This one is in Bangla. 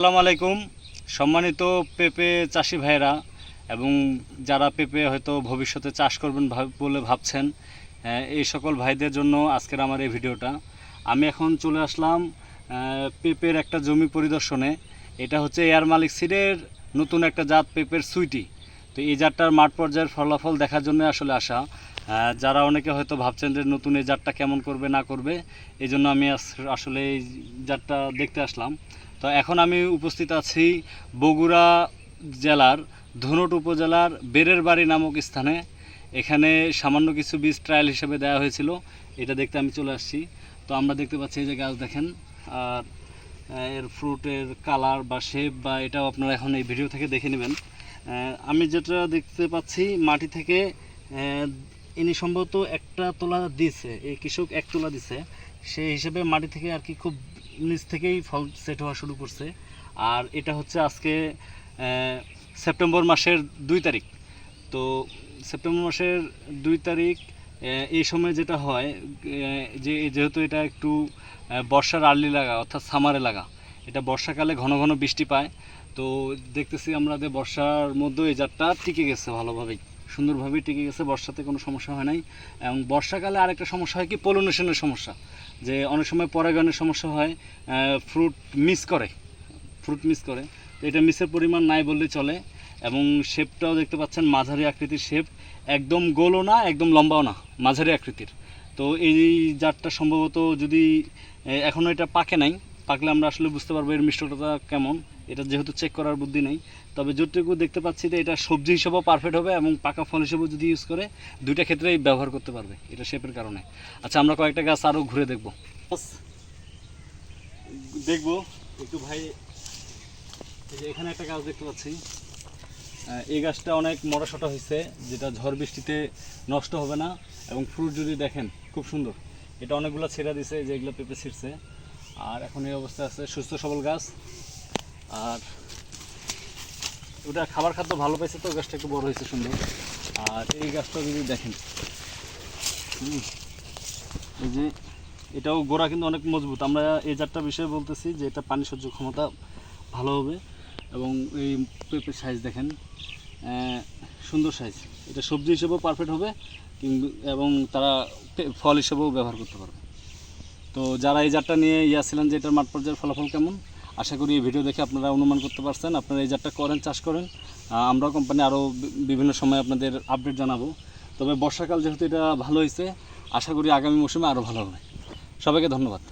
আসসালামু আলাইকুম। সম্মানিত পেঁপে চাষি ভাইরা এবং যারা পেঁপে হয়তো ভবিষ্যতে চাষ করবেন বলে ভাবছেন এই সকল ভাইদের জন্য আজকের আমার এই ভিডিওটা। আমি এখন চলে আসলাম পেঁপের একটা জমি পরিদর্শনে। এটা হচ্ছে এয়ার মালিক সিডের নতুন একটা জাত পেঁপের সুইটি। তো এই জাতটার মাঠ পর্যায়ের ফলাফল দেখার জন্য আসলে আসা যারা অনেকে হয়তো ভাবছেন যে নতুন এই জাতটা কেমন করবে, না করবে এই জন্য আমি আসলে এই জাতটা দেখতে আসলাম। তো এখন আমি উপস্থিত আছি বগুড়া জেলার ধনুট উপজেলার বেরের বাড়ি নামক স্থানে। এখানে সামান্য কিছু বীজ ট্রায়াল হিসেবে দেওয়া হয়েছিল। এটা দেখতে আমি চলে আসছি। তো আমরা দেখতে পাচ্ছি এই যে গাছ দেখেন, আর এর ফ্রুটের কালার বা শেপ বা এটাও আপনারা এখন এই ভিডিও থেকে দেখে নেবেন। আমি যেটা দেখতে পাচ্ছি, মাটি থেকে ইনি সম্ভবত একটা তোলা দিছে, এই কৃষক এক তোলা দিছে। সেই হিসেবে মাটি থেকে আর কি খুব নিচ থেকেই ফল সেট হওয়া শুরু করছে। আর এটা হচ্ছে আজকে সেপ্টেম্বর মাসের দুই তারিখ। তো সেপ্টেম্বর মাসের দুই তারিখ এই সময় যেটা হয় যে যেহেতু এটা একটু বর্ষার আর্লি লাগা, অর্থাৎ সামারে লাগা, এটা বর্ষাকালে ঘন ঘন বৃষ্টি পায়। তো দেখতেছি আমরা যে বর্ষার মধ্যে এই জাতটা টিকে গেছে ভালোভাবেই। সুন্দরভাবেই টিকে গেছে, বর্ষাতে কোনো সমস্যা হয় নাই। এবং বর্ষাকালে আরেকটা সমস্যা হয় কি? পলিনেশনের সমস্যা। যে অনেক সময় পরাগায়নের সমস্যা হয় ফ্রুট মিস করে। ফ্রুট মিস করে। তো এটা মিসের পরিমাণ নাই বললেই চলে। এবং শেপটাও দেখতে পাচ্ছেন, মাঝারি আকৃতির শেপ একদম গোলও না, একদম লম্বাও না, মাঝারি আকৃতির। তো এই জাতটা সম্ভবত যদি এখনও এটা পাকে নাই। পাকলে আমরা আসলে বুঝতে পারব এর মিষ্টতা কেমন। এটা যেহেতু চেক করার বুদ্ধি নেই। তবে যতটুকু দেখতে পাচ্ছি যে এটা সবজি হিসেবেও পারফেক্ট হবে এবং পাকা ফল হিসেবেও যদি ইউজ করে, দুইটা ক্ষেত্রেই ব্যবহার করতে পারবে এটা শেপের কারণে। আচ্ছা আমরা কয়েকটা গাছ আরও ঘুরে দেখব। দেখব। একটু ভাই এখানে একটা গাছ দেখতে পাচ্ছি। এই গাছটা অনেক মোটাসোটা হয়েছে, যেটা ঝড় বৃষ্টিতে নষ্ট হবে না এবং ফ্রুট যদি দেখেন, খুব সুন্দর। এটা অনেকগুলো ছেড়া দিছে, যেগুলো পেঁপে ছিঁড়ছে। আর এখন এই অবস্থা আছে সুস্থ সবল গাছ। আর ওটা খাবার খাদ্য ভালো পাইছে তো, গাছটা একটু বড় হয়েছে সুন্দর। আর এই গাছটা যদি দেখেন এই যে এটাও গোড়া কিন্তু অনেক মজবুত। আমরা এই জাতটা বিষয়ে বলতেছি যে এটা পানি সহ্য ক্ষমতা ভালো হবে এবং এই পেঁপের সাইজ দেখেন সুন্দর সাইজ এটা সবজি হিসেবেও পারফেক্ট হবে কিন্তু এবং তারা ফল হিসেবেও ব্যবহার করতে পারবে। তো যারা এই জারটা নিয়ে ইয়া ছিলেন যে এটার মাঠ পর্যায়ের ফলাফল কেমন? আশা করি এই ভিডিও দেখে আপনারা অনুমান করতে পারছেন। আপনারা এই জারটা করেন, চাষ করেন। আমরা কোম্পানি আরও বিভিন্ন সময় আপনাদের আপডেট জানাব। তবে বর্ষাকাল যেহেতু এটা ভালো হয়েছে আশা করি আগামী মৌসুমে আরও ভালো হবে। সবাইকে ধন্যবাদ।